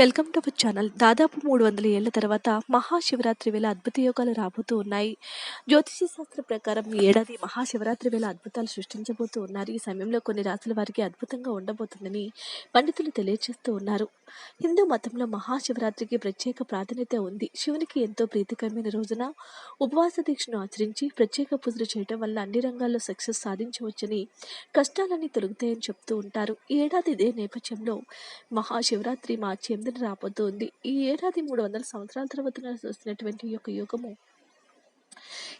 Welcome to our channel. దాదాపు మూడు వందల ఏళ్ళ తర్వాత మహాశివరాత్రి వేళ అద్భుత యోగాలు రాబోతూ ఉన్నాయి. జ్యోతిష శాస్త్ర ప్రకారం ఈ ఏడాది మహాశివరాత్రి వేళ అద్భుతాలు సృష్టించబోతూ ఉన్నారు. ఈ సమయంలో కొన్ని రాసుల వారికి అద్భుతంగా ఉండబోతుందని పండితులు తెలియజేస్తూ ఉన్నారు. హిందూ మతంలో మహాశివరాత్రికి ప్రత్యేక ప్రాధాన్యత ఉంది. శివునికి ఎంతో ప్రీతికరమైన రోజున ఉపవాస దీక్షను ఆచరించి ప్రత్యేక పూజలు చేయడం వల్ల అన్ని రంగాల్లో సక్సెస్ సాధించవచ్చని కష్టాలన్నీ తొలుగుతాయని చెప్తూ ఉంటారు. ఈ ఏడాది ఇదే నేపథ్యంలో మహాశివరాత్రి మార్చి ఎనిమిదిన రాబోతోంది. ఈ ఏడాది మూడు వందల సంవత్సరాల తర్వాత వస్తున్నటువంటి ఈ యొక్క యోగము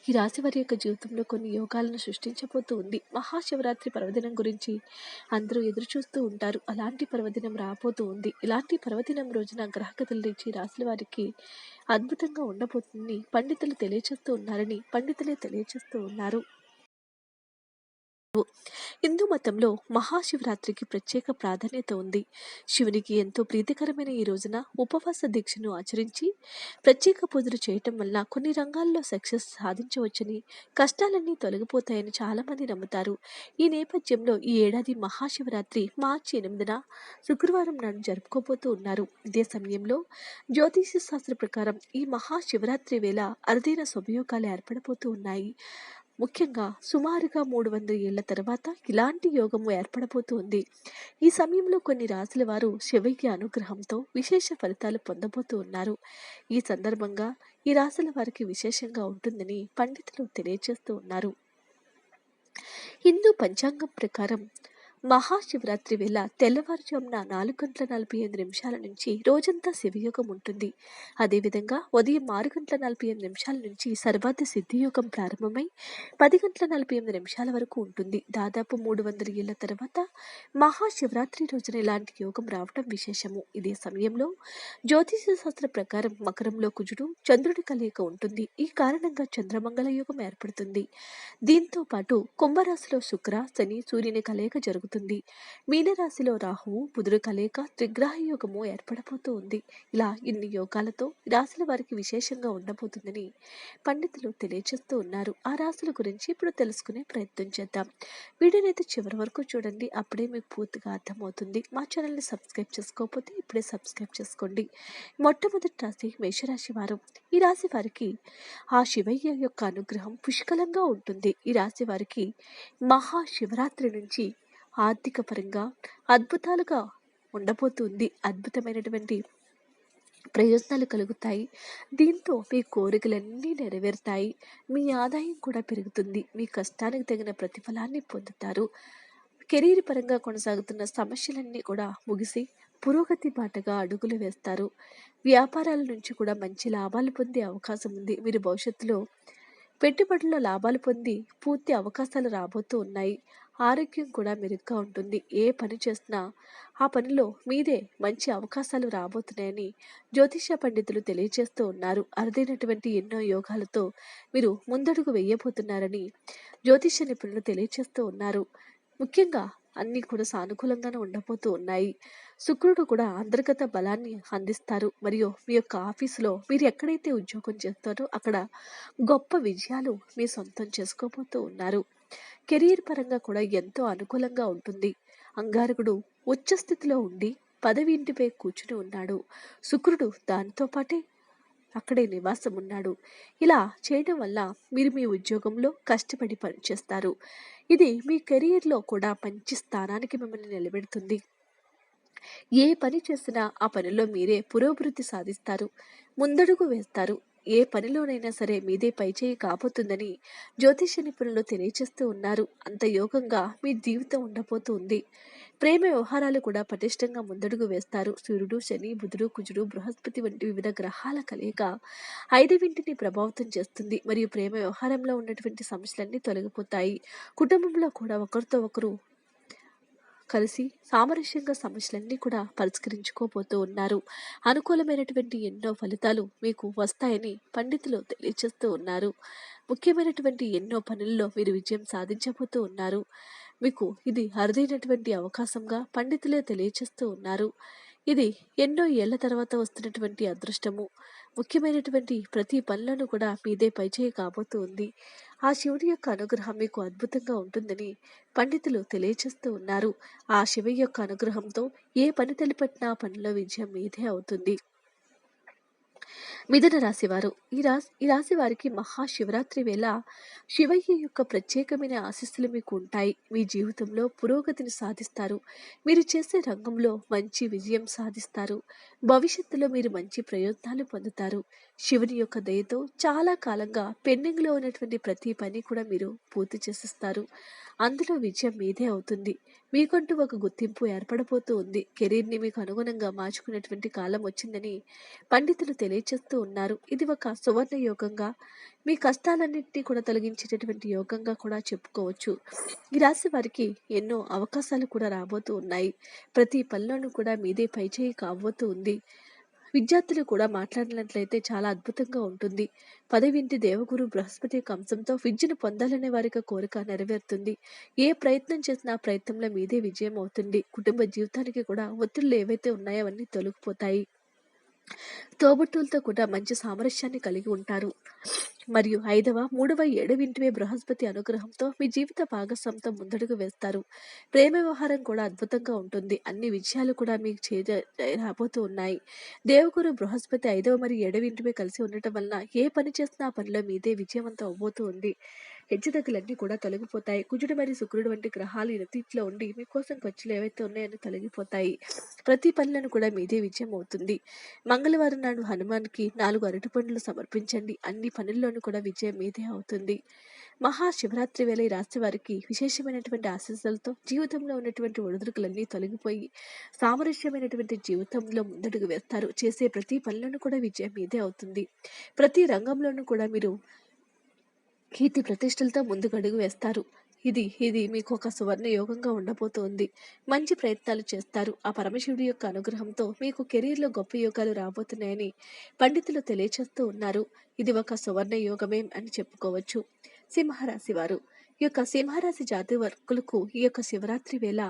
ఈ రాశి వారి యొక్క జీవితంలో కొన్ని యోగాలను సృష్టించబోతూ ఉంది మహాశివరాత్రి పర్వదినం గురించి అందరూ ఎదురు చూస్తూ ఉంటారు. అలాంటి పర్వదినం రాబోతూ ఉంది ఇలాంటి పర్వదినం రోజున గ్రహగతుల నుంచి రాశుల వారికి అద్భుతంగా ఉండబోతుందని పండితులు తెలియజేస్తూ ఉన్నారని పండితులే తెలియచేస్తూ ఉన్నారు. హిందూ మతంలో మహాశివరాత్రికి ప్రత్యేక ప్రాధాన్యత ఉంది. శివునికి ఎంతో ప్రీతికరమైన ఈ రోజున ఉపవాస దీక్షను ఆచరించి ప్రత్యేక పూజలు చేయటం వల్ల కొన్ని రంగాల్లో సక్సెస్ సాధించవచ్చని కష్టాలన్నీ తొలగిపోతాయని చాలామంది నమ్ముతారు. ఈ నేపథ్యంలో ఈ ఏడాది మహాశివరాత్రి మార్చి ఎనిమిదిన శుక్రవారం నాడు జరుపుకోబోతూ ఉన్నారు. ఇదే సమయంలో జ్యోతిష శాస్త్ర ప్రకారం ఈ మహాశివరాత్రి వేళ అరుదైన శుభయోగాలు ఏర్పడబోతూ ఉన్నాయి. ముఖ్యంగా సుమారుగా మూడు వందల ఏళ్ళ తర్వాత ఇలాంటి యోగము ఏర్పడబోతోంది. ఈ సమయంలో కొన్ని రాశుల వారు శివయ్య అనుగ్రహంతో విశేష ఫలితాలు పొందబోతూ ఉన్నారు. ఈ సందర్భంగా ఈ రాశుల వారికి విశేషంగా ఉంటుందని పండితులు తెలియజేస్తూ ఉన్నారు. హిందూ పంచాంగం ప్రకారం మహాశివరాత్రి వేళ తెల్లవారుజామున నాలుగు గంటల నలభై ఐదు నిమిషాల నుంచి రోజంతా శివయోగం ఉంటుంది. అదేవిధంగా ఉదయం ఆరు గంటల నలభై ఎనిమిది నిమిషాల నుంచి సర్వార్థ సిద్ధియోగం ప్రారంభమై పది గంటల నలభై ఎనిమిది నిమిషాల వరకు ఉంటుంది. దాదాపు మూడు వందల ఏళ్ళ తర్వాత మహాశివరాత్రి రోజున ఇలాంటి యోగం రావటం విశేషము. ఇదే సమయంలో జ్యోతిష శాస్త్ర ప్రకారం మకరంలో కుజుడు చంద్రుడి కలయిక ఉంటుంది. ఈ కారణంగా చంద్రమంగళ యోగం ఏర్పడుతుంది. దీంతో పాటు కుంభరాశిలో శుక్ర శని సూర్యుని కలయిక జరుగుతుంది. జరుగుతుంది మీనరాశిలో రాహువు బుధుడు కలయిక త్రిగ్రహ యోగము ఏర్పడబోతూ ఉంది. ఇలా ఇన్ని యోగాలతో రాశుల వారికి విశేషంగా ఉండబోతుందని పండితులు తెలియజేస్తూ ఉన్నారు. ఆ రాశుల గురించి ఇప్పుడు తెలుసుకునే ప్రయత్నం చేద్దాం. వీడియోనైతే చివరి వరకు చూడండి. అప్పుడే మీకు పూర్తిగా అర్థమవుతుంది. మా ఛానల్ని సబ్స్క్రైబ్ చేసుకోకపోతే ఇప్పుడే సబ్స్క్రైబ్ చేసుకోండి. మొట్టమొదటి రాశి మేషరాశి వారు. ఈ రాశి వారికి ఆ శివయ్య యొక్క అనుగ్రహం పుష్కలంగా ఉంటుంది. ఈ రాశి వారికి మహాశివరాత్రి నుంచి ఆర్థిక పరంగా అద్భుతాలుగా ఉండబోతుంది. అద్భుతమైనటువంటి ప్రయోజనాలు కలుగుతాయి. దీంతో మీ కోరికలన్నీ నెరవేరుతాయి. మీ ఆదాయం కూడా పెరుగుతుంది. మీ కష్టానికి తగిన ప్రతిఫలాన్ని పొందుతారు. కెరీర్ పరంగా కొనసాగుతున్న సమస్యలన్నీ కూడా ముగిసి పురోగతి బాటగా అడుగులు వేస్తారు. వ్యాపారాల నుంచి కూడా మంచి లాభాలు పొందే అవకాశం ఉంది. మీరు భవిష్యత్తులో పెట్టుబడుల్లో లాభాలు పొంది పూర్తి అవకాశాలు రాబోతూ ఉన్నాయి. ఆరోగ్యం కూడా మెరుగ్గా ఉంటుంది. ఏ పని చేసినా ఆ పనిలో మీదే మంచి అవకాశాలు రాబోతున్నాయని జ్యోతిష పండితులు తెలియజేస్తూ ఉన్నారు. అరుదైనటువంటి ఎన్నో యోగాలతో మీరు ముందడుగు వేయబోతున్నారని జ్యోతిష నిపుణులు తెలియజేస్తూ ఉన్నారు. ముఖ్యంగా అన్నీ కూడా సానుకూలంగానే ఉండబోతూ ఉన్నాయి. శుక్రుడు కూడా అంతర్గత బలాన్ని అందిస్తారు. మరియు మీ యొక్క ఆఫీసులో మీరు ఎక్కడైతే ఉద్యోగం చేస్తారో అక్కడ గొప్ప విజయాలు మీ సొంతం చేసుకోబోతూ ఉన్నారు. కెరీర్ పరంగా కూడా ఎంతో అనుకూలంగా ఉంటుంది. అంగారకుడు ఉచ్చ స్థితిలో ఉండి పదవి ఇంటిపై కూర్చుని ఉన్నాడు. శుక్రుడు దానితో పాటే అక్కడే నివాసం ఉన్నాడు ఇలా చేయడం వల్ల మీరు మీ ఉద్యోగంలో కష్టపడి పనిచేస్తారు. ఇది మీ కెరీర్లో కూడా మంచి స్థానానికి మిమ్మల్ని నిలబెడుతుంది. ఏ పని చేసినా ఆ పనిలో మీరే పురోభివృద్ధి సాధిస్తారు. ముందడుగు వేస్తారు. ఏ పనిలోనైనా సరే మీదే పైచేయి కాబోతుందని జ్యోతిష నిపుణులు తెలియచేస్తూ ఉన్నారు. అంత యోగంగా మీ జీవితం ఉండబోతుంది. ప్రేమ వ్యవహారాలు కూడా పటిష్టంగా ముందడుగు వేస్తారు. సూర్యుడు శని బుధుడు కుజుడు బృహస్పతి వంటి వివిధ గ్రహాల కలయిక ఐదవింటిని ప్రభావితం చేస్తుంది. మరియు ప్రేమ వ్యవహారంలో ఉన్నటువంటి సమస్యలన్నీ తొలగిపోతాయి. కుటుంబంలో కూడా ఒకరితో ఒకరు కలిసి సామరస్యంగా సమస్యలన్నీ కూడా పరిష్కరించుకోబోతూ ఉన్నారు. అనుకూలమైనటువంటి ఎన్నో ఫలితాలు మీకు వస్తాయని పండితులు తెలియజేస్తూ ఉన్నారు. ముఖ్యమైనటువంటి ఎన్నో పనుల్లో మీరు విజయం సాధించబోతూ ఉన్నారు. మీకు ఇది అరుదైనటువంటి అవకాశంగా పండితులే తెలియజేస్తూ ఉన్నారు. ఇది ఎన్నో ఏళ్ళ తర్వాత వస్తున్నటువంటి అదృష్టము. ముఖ్యమైనటువంటి ప్రతి పనులను కూడా మీదే పైచేయి కాబోతూ ఉంది. ఆ శివుడి యొక్క అనుగ్రహం మీకు అద్భుతంగా ఉంటుందని పండితులు తెలియచేస్తూ ఉన్నారు. ఆ శివ యొక్క అనుగ్రహంతో ఏ పని తలపెట్టినా పనిలో విజయం మీదే అవుతుంది. మిథున రాశివారు. ఈ రాశి ఈ రాశి వారికి మహాశివరాత్రి వేళ శివయ్య యొక్క ప్రత్యేకమైన ఆశీస్సులు మీకు ఉంటాయి. మీ జీవితంలో పురోగతిని సాధిస్తారు. మీరు చేసే రంగంలో మంచి విజయం సాధిస్తారు. భవిష్యత్తులో మీరు మంచి ప్రయోజనాలు పొందుతారు. శివుని యొక్క దయతో చాలా కాలంగా పెండింగ్లో ఉన్నటువంటి ప్రతి పని కూడా మీరు పూర్తి చేసేస్తారు. అందులో విజయం మీదే అవుతుంది. మీకంటూ ఒక గుర్తింపు ఏర్పడబోతూ ఉంది. కెరీర్ని మీకు అనుగుణంగా మార్చుకునేటువంటి కాలం వచ్చిందని పండితులు తెలియచేస్తూ ఉన్నారు. ఇది ఒక సువర్ణ యోగంగా మీ కష్టాలన్నింటినీ కూడా తొలగించేటటువంటి యోగంగా కూడా చెప్పుకోవచ్చు. ఈ రాశి వారికి ఎన్నో అవకాశాలు కూడా రాబోతూ ఉన్నాయి. ప్రతి పనిలోనూ కూడా మీదే పైచేయి కాబోతూ ఉంది. విద్యార్థులు కూడా మాట్లాడినట్లయితే చాలా అద్భుతంగా ఉంటుంది. పదవింటి దేవగురు బృహస్పతి యొక్క అంశంతో విద్యను పొందాలనే వారికి కోరిక నెరవేరుతుంది. ఏ ప్రయత్నం చేసినా ప్రయత్నంలో మీదే విజయం అవుతుంది. కుటుంబ జీవితానికి కూడా ఒత్తిళ్ళు ఏవైతే ఉన్నాయో అవన్నీ తొలగిపోతాయి. తోబుట్టులతో కూడా మంచి సామరస్యాన్ని కలిగి ఉంటారు. మరియు ఐదవ మూడవ ఏడవింటివే బృహస్పతి అనుగ్రహంతో మీ జీవిత భాగస్వామితో ముందడుగు వేస్తారు. ప్రేమ వ్యవహారం కూడా అద్భుతంగా ఉంటుంది. అన్ని విజయాలు కూడా మీకు చేర రాబోతూ ఉన్నాయి. దేవగురు బృహస్పతి ఐదవ మరియు ఏడవింటివే కలిసి ఉండటం వలన ఏ పని చేసినా ఆ పనిలో మీదే విజయవంతం అవబోతూ ఉంది. హెచ్చుతగ్గులన్నీ కూడా తొలగిపోతాయి. కుజుడు మరియు శుక్రుడు వంటి గ్రహాలు ఇనతీట్లో ఉండి మీకోసం ఖర్చులు ఏవైతే ఉన్నాయో తొలగిపోతాయి. ప్రతి పనులను కూడా మీదే విజయం అవుతుంది. మంగళవారం నాడు హనుమాన్కి నాలుగు అరటి పండ్లు సమర్పించండి. అన్ని పనుల్లోనూ కూడా విజయం మీదే అవుతుంది. మహాశివరాత్రి వేళ ఈ రాశి వారికి విశేషమైనటువంటి ఆశీస్సులతో జీవితంలో ఉన్నటువంటి ఒడిదుడుకులన్నీ తొలగిపోయి సామరస్యమైనటువంటి జీవితంలో ముందడుగు వేస్తారు. చేసే ప్రతి పనులను కూడా విజయం మీదే అవుతుంది. ప్రతి రంగంలోనూ కూడా మీరు కీర్తి ప్రతిష్టలతో ముందుకడుగు వేస్తారు. ఇది ఇది మీకు ఒక సువర్ణ యోగంగా ఉండబోతోంది. మంచి ప్రయత్నాలు చేస్తారు. ఆ పరమశివుడి యొక్క అనుగ్రహంతో మీకు కెరీర్లో గొప్ప యోగాలు రాబోతున్నాయని పండితులు తెలియచేస్తూ ఉన్నారు. ఇది ఒక సువర్ణ యోగమే అని చెప్పుకోవచ్చు. సింహరాశి వారు ఈ యొక్క సింహరాశి జాతి వర్గులకు ఈ యొక్క శివరాత్రి వేళ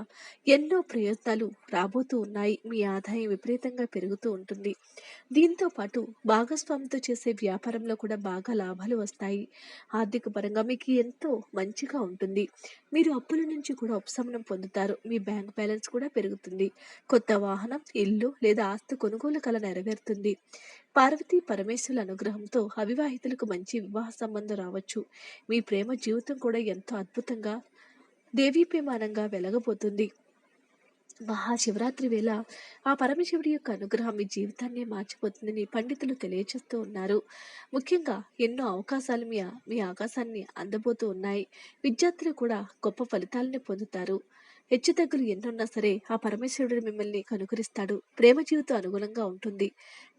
ఎన్నో ప్రయోజనాలు రాబోతూ ఉన్నాయి. మీ ఆదాయం విపరీతంగా పెరుగుతూ ఉంటుంది. దీంతో పాటు భాగస్వామితో చేసే వ్యాపారంలో కూడా బాగా లాభాలు వస్తాయి. ఆర్థిక పరంగా మీకు ఎంతో మంచిగా ఉంటుంది. మీరు అప్పుల నుంచి కూడా ఉపశమనం పొందుతారు. మీ బ్యాంక్ బ్యాలెన్స్ కూడా పెరుగుతుంది. కొత్త వాహనం ఇల్లు లేదా ఆస్తి కొనుగోలు కల నెరవేరుతుంది. పార్వతీ పరమేశ్వరుల అనుగ్రహంతో అవివాహితులకు మంచి వివాహ సంబంధం రావచ్చు. మీ ప్రేమ జీవితం కూడా ఎంతో అద్భుతంగా దేవీప్యమానంగా వెలగబోతుంది. మహాశివరాత్రి వేళ ఆ పరమశివుడి యొక్క అనుగ్రహం మీ జీవితాన్ని మార్చిపోతుందని పండితులు తెలియచేస్తూ ఉన్నారు. ముఖ్యంగా ఎన్నో అవకాశాలు మీ మీ ఆకాశాన్ని అందబోతూ ఉన్నాయి. విద్యార్థులు కూడా గొప్ప ఫలితాలను పొందుతారు. హెచ్చుతగ్గులు ఎన్నున్నా సరే ఆ పరమేశ్వరుడు మిమ్మల్ని కనుకరిస్తాడు. ప్రేమ జీవితం అనుగుణంగా ఉంటుంది.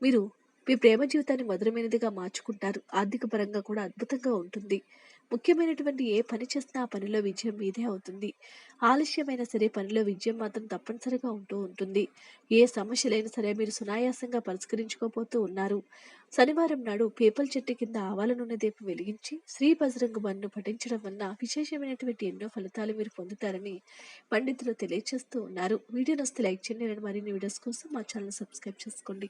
మీరు మీ ప్రేమ జీవితాన్ని మధురమైనదిగా మార్చుకుంటారు. ఆర్థిక పరంగా కూడా అద్భుతంగా ఉంటుంది. ముఖ్యమైనటువంటి ఏ పని చేసినా ఆ పనిలో విజయం మీదే అవుతుంది. ఆలస్యమైన సరే పనిలో విజయం మాత్రం తప్పనిసరిగా ఉంటూ ఉంటుంది. ఏ సమస్యలైనా సరే మీరు సునాయాసంగా పరిష్కరించుకోబోతూ ఉన్నారు. శనివారం నాడు పేపల్ చెట్టు కింద ఆవాల నూనె దీపం వెలిగించి శ్రీ బజరంగ బన్ను పఠించడం వల్ల విశేషమైనటువంటి ఎన్నో ఫలితాలు మీరు పొందుతారని పండితులు తెలియజేస్తూ ఉన్నారు. వీడియో నొస్తే లైక్ చేయండి. మరిన్ని వీడియోస్ కోసం మా ఛానల్ సబ్స్క్రైబ్ చేసుకోండి.